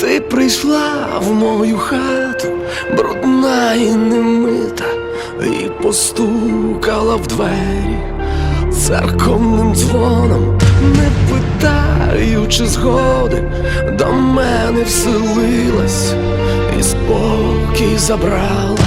Ти прийшла в мою хату, брудна і немита, і постукала в двері церковним дзвоном, не питаючи згоди, до мене вселилась і спокій забрала,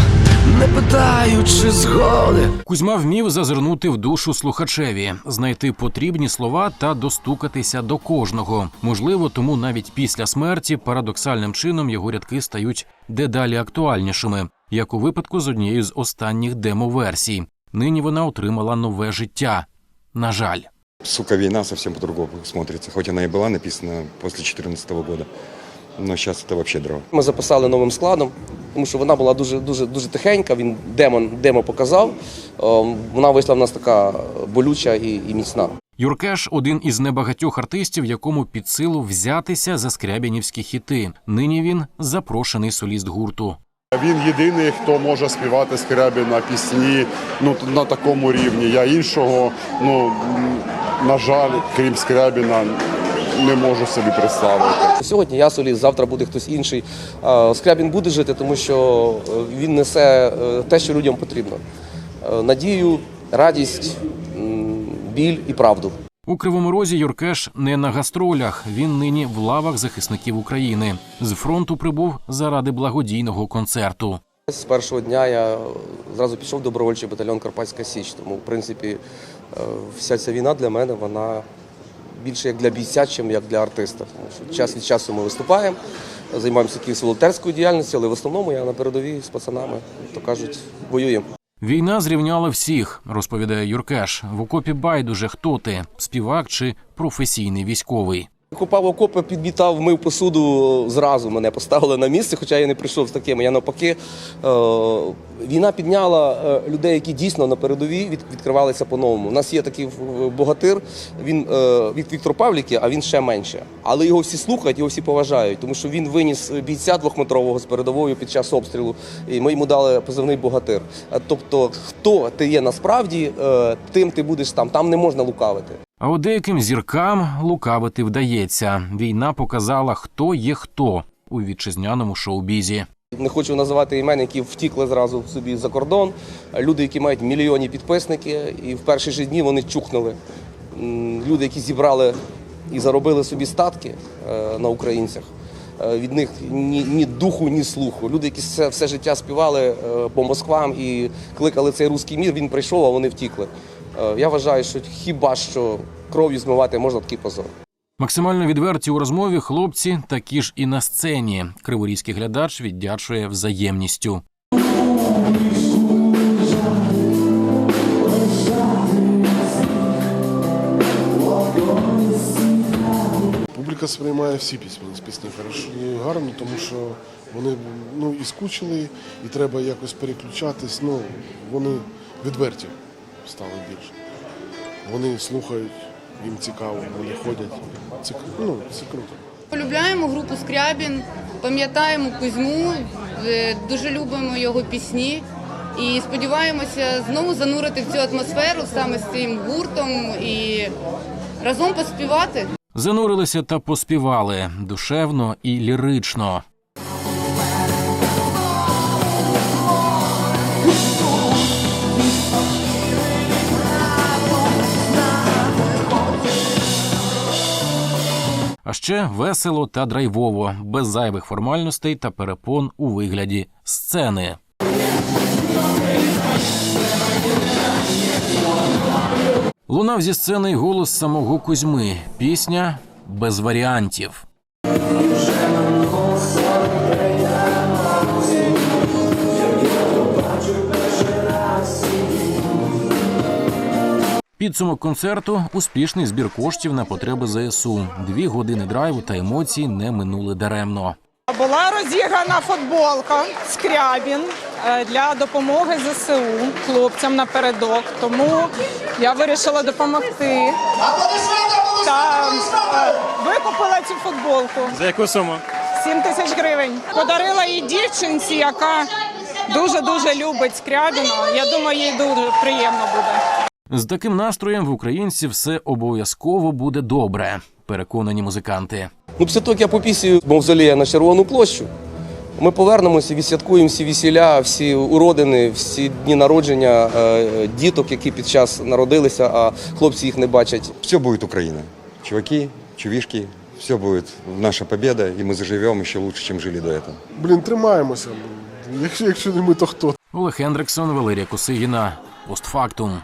не питаючи згоди. Кузьма вмів зазирнути в душу слухачеві, знайти потрібні слова та достукатися до кожного. Можливо, тому навіть після смерті парадоксальним чином його рядки стають дедалі актуальнішими, як у випадку з однією з останніх демо-версій. Нині вона отримала нове життя. На жаль. Сука, война совсем по-другому смотрится. Хоть она и была написана после 2014 года, но сейчас это вообще дрова. Ми записали новим складом, тому що вона була дуже дуже дуже тихенька. Він демон демо показав. Ем, Вона вийшла в нас така болюча і, і міцна. Юркеш один із небагатьох артистів, якому під силу взятися за скрябінівські хіти. Нині він запрошений соліст гурту. Він єдиний, хто може співати Скрябіна пісні ну, на такому рівні. Я іншого, ну, на жаль, крім Скрябіна, не можу собі представити. Сьогодні я соліст, завтра буде хтось інший. Скрябін буде жити, тому що е, він несе е, те, що людям потрібно: Е, надію, радість, біль і правду. У Кривому Розі Юркеш не на гастролях. Він нині в лавах захисників України. З фронту прибув заради благодійного концерту. З першого дня я зразу пішов в добровольчий батальйон Карпатська Січ. Тому, в принципі, вся ця війна для мене вона більше як для бійця, ніж як для артиста. Час від часу ми виступаємо, займаємося якоюсь волонтерською діяльністю, але в основному я на передовій з пацанами, то кажуть, воюємо. Війна зрівняла всіх, розповідає Юркеш. В окопі байдуже хто ти співак чи професійний військовий. Купав окопи, підмітав, мив посуду зразу мене поставили на місце, хоча я не прийшов з таким. Я навпаки. Е, війна підняла е, людей, які дійсно на передовій від, відкривалися по-новому. У нас є такий богатир, він е, від Віктор Павліки, а він ще менше. Але його всі слухають, його всі поважають, тому що він виніс бійця двохметрового з передовою під час обстрілу, і ми йому дали позивний богатир. Тобто, хто ти є насправді, тим ти будеш там. Там не можна лукавити. А от деяким зіркам лукавити вдається. Війна показала, хто є хто у вітчизняному шоу-бізі. Не хочу називати імен, які втікли зразу собі за кордон. Люди, які мають мільйонні підписники, і в перші ж дні вони чухнули. Люди, які зібрали і заробили собі статки е, на українцях. Е, Від них ні, ні духу, ні слуху. Люди, які все, все життя співали е, по Москвам і кликали цей руський мір, він прийшов, а вони втікли. Е, Я вважаю, що хіба що кров'ю змивати можна такий позор. Максимально відверті у розмові хлопці такі ж і на сцені. Криворізький глядач віддячує взаємністю. Публіка сприймає всі пісні пісні гарно, тому що вони ну, і скучили, і треба якось переключатись. Ну, вони відверті стали більше. Вони слухають, їм цікаво, вони ходять. Це, ну, це круто. Полюбляємо групу Скрябін, пам'ятаємо Кузьму, е, дуже любимо його пісні і сподіваємося знову занурити в цю атмосферу саме з цим гуртом і разом поспівати. Занурилися та поспівали душевно і лірично. А ще весело та драйвово, без зайвих формальностей та перепон у вигляді сцени. Лунав зі сцени голос самого Кузьми. Пісня без варіантів. Підсумок концерту успішний збір коштів на потреби ЗСУ. Дві години драйву та емоцій не минули даремно. Була розіграна футболка Скрябін е, для допомоги ЗСУ хлопцям напередок. Тому я вирішила допомогти. Та е, викупила цю футболку. За яку суму? 7 тисяч гривень. Подарила її дівчинці, яка дуже дуже любить Скрябіна. Я думаю, їй дуже приємно буде. З таким настроєм в українців все обов'язково буде добре. Переконані музиканти. Ну, після того, як я попісію мавзолея на Червону площу, ми повернемося, відсвяткуємо всі весілля, всі уродини, всі дні народження е, діток, які під час народилися, а хлопці їх не бачать. Все будет Украина. Чуваки, чувишки, все будет наша победа, и мы заживем еще лучше, чем жили до этого. Блін, тримаємося. Якщо, якщо не ми, то хто? Олег Хендриксон, Валерія Косигіна. Постфактум.